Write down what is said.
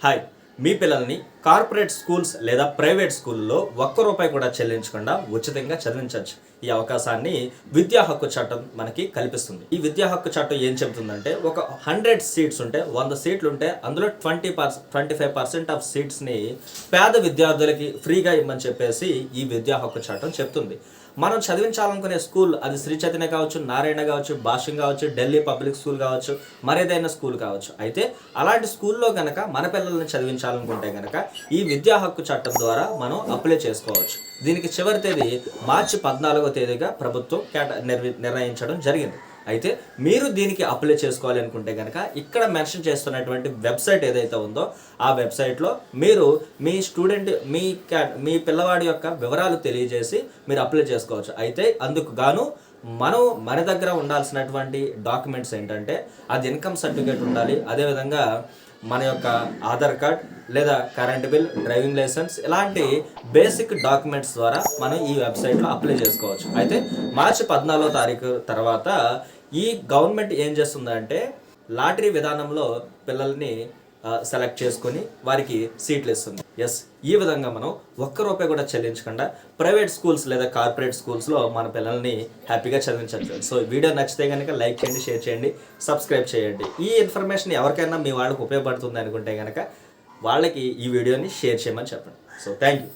Hi మీ పిల్లల్ని corporate schools లేదా private స్కూల్లో ఒక్క రూపాయి కూడా చెల్లించకుండా ఉచితంగా చదివించవచ్చు. ఈ అవకాశాన్ని విద్యా హక్కు చట్టం మనకి కల్పిస్తుంది. ఈ విద్యా హక్కు చట్టం ఏం చెబుతుందంటే ఒక హండ్రెడ్ సీట్స్ ఉంటే వంద సీట్లు ఉంటే అందులో twenty percent twenty five percent of సీట్స్ని పేద విద్యార్థులకి ఫ్రీగా ఇవ్వమని చెప్పేసి ఈ విద్యా హక్కు చట్టం చెప్తుంది. మనం చదివించాలనుకునే స్కూల్ అది శ్రీ చైతన్య కావచ్చు నారాయణ కావచ్చు భాష్యం కావచ్చు ఢిల్లీ పబ్లిక్ స్కూల్ కావచ్చు మరేదైనా స్కూల్ కావచ్చు. అయితే అలాంటి స్కూల్లో కనుక మన పిల్లల్ని చదివించాలనుకుంటే కనుక ఈ విద్యా హక్కు చట్టం ద్వారా మనం అప్లై చేసుకోవచ్చు. దీనికి చివరి తేదీ మార్చి పద్నాలుగో తేదీగా ప్రభుత్వం కేట నిర్ణయించడం జరిగింది. అయితే మీరు దీనికి అప్లై చేసుకోవాలి అనుకుంటే కనుక ఇక్కడ మెన్షన్ చేస్తున్నటువంటి వెబ్సైట్ ఏదైతే ఉందో ఆ వెబ్సైట్లో మీరు మీ స్టూడెంట్ మీ మీ పిల్లవాడి యొక్క వివరాలు తెలియజేసి మీరు అప్లై చేసుకోవచ్చు. అయితే అందుకు గాను మనం మన దగ్గర ఉండాల్సినటువంటి డాక్యుమెంట్స్ ఏంటంటే అది ఇన్కమ్ సర్టిఫికేట్ ఉండాలి. అదేవిధంగా మన యొక్క ఆధార్ కార్డ్ లేదా కరెంట్ బిల్ డ్రైవింగ్ లైసెన్స్ ఇలాంటి బేసిక్ డాక్యుమెంట్స్ ద్వారా మనం ఈ వెబ్సైట్లో అప్లై చేసుకోవచ్చు. అయితే మార్చి పద్నాలుగో తారీఖు తర్వాత ఈ గవర్నమెంట్ ఏం చేస్తుందంటే లాటరీ విధానంలో పిల్లల్ని సెలెక్ట్ చేసుకొని వారికి సీట్లు ఇస్తుంది. ఎస్ ఈ విధంగా మనం ఒక్క రూపాయి కూడా చెల్లించకుండా ప్రైవేట్ స్కూల్స్ లేదా కార్పొరేట్ స్కూల్స్లో మన పిల్లల్ని హ్యాపీగా చదివించవచ్చు. సో వీడియో నచ్చితే కనుక లైక్ చేయండి షేర్ చేయండి సబ్స్క్రైబ్ చేయండి. ఈ ఇన్ఫర్మేషన్ ఎవరికైనా మీ వాళ్ళకి ఉపయోగపడుతుంది అనుకుంటే కనుక వాళ్ళకి ఈ వీడియోని షేర్ చేయమని చెప్పండి. So thank you